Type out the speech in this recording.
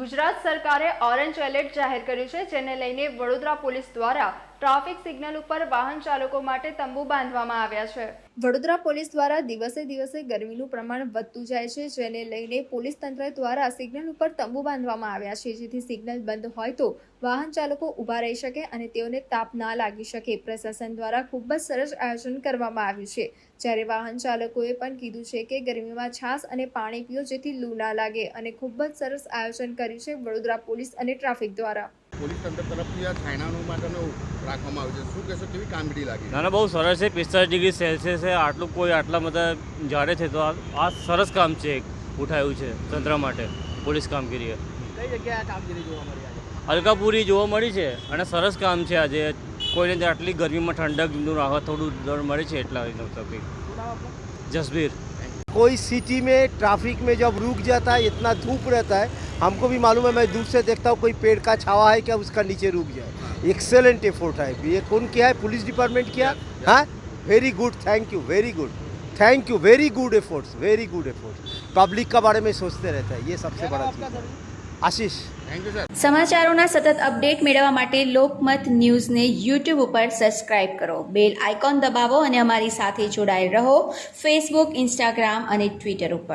ગુજરાત સરકારે orange alert જાહેર કર્યું છે જેને લઈને વડોદરા પોલીસ દ્વારા ટ્રાફિક સિગ્નલ ઉપર વાહન ચાલકો માટે તંબુ બાંધવામાં આવ્યા છે. વડોદરા પોલીસ દ્વારા દિવસે દિવસે ગરમીનું પ્રમાણ વધતું જાય છે, જેને લઈને પોલીસ તંત્ર દ્વારા સિગ્નલ ઉપર તંબુ બાંધવામાં આવ્યા છે. જેથી સિગ્નલ બંધ હોય તો વાહન ચાલકો ઊભા રહી શકે અને તેઓને તાપ ના લાગી શકે. પ્રશાસન દ્વારા ખૂબ જ સરસ આયોજન કરવામાં આવ્યું છે. જ્યારે વાહન ચાલકોએ પણ કીધું છે કે ગરમીમાં છાશ અને પાણી પીઓ જેથી લૂ ના લાગે અને ખૂબ જ સરસ આયોજન કર્યું છે વડોદરા પોલીસ અને ટ્રાફિક દ્વારા. પોલીસ તંત્ર તરફથી આ છાયણાનું માટેનું રાખવામાં આવ્યું છે શું કહેશો કેવી કામગીરી લાગી ના ના બહુ સરસ છે પિસ્તાળીસ ડિગ્રી સેલ્સિયસ છે આટલું કોઈ આટલા બધા જાડે છે તો આ આ સરસ કામ છે એક ઉઠાયું છે તંત્ર માટે પોલીસ કામગીરીએ કઈ જગ્યાએ આ કામગીરી જોવા મળી આજે હલકાપુરી જોવા મળી છે અને સરસ કામ છે આજે કોઈને ત્યાં આટલી ગરમીમાં ઠંડકનું રાહત થોડું દર મળે છે એટલા તકલીફ શું નામ આપનું જસબીર कोई सिटी में ट्रैफिक में जब रुक जाता है इतना धूप रहता है हमको भी मालूम है मैं दूर से देखता हूँ कोई पेड़ का छावा है क्या उसका नीचे रुक जाए एक्सेलेंट एफोर्ट है ये कौन किया है पुलिस डिपार्टमेंट किया हाँ very good thank you very good thank you very good efforts very good efforts public का बारे में सोचते रहता है ये सबसे क्या नाम बड़ा आपका चीज़ है sir Ashish thank you sir સમાચારોના સતત અપડેટ મેળવવા માટે લોકમત ન્યૂઝને યુટ્યુબ ઉપર સબસ્ક્રાઇબ કરો બેલ આઇકોન દબાવો અને અમારી સાથે જોડાયેલ રહો ફેસબુક ઇન્સ્ટાગ્રામ અને ટ્વિટર ઉપર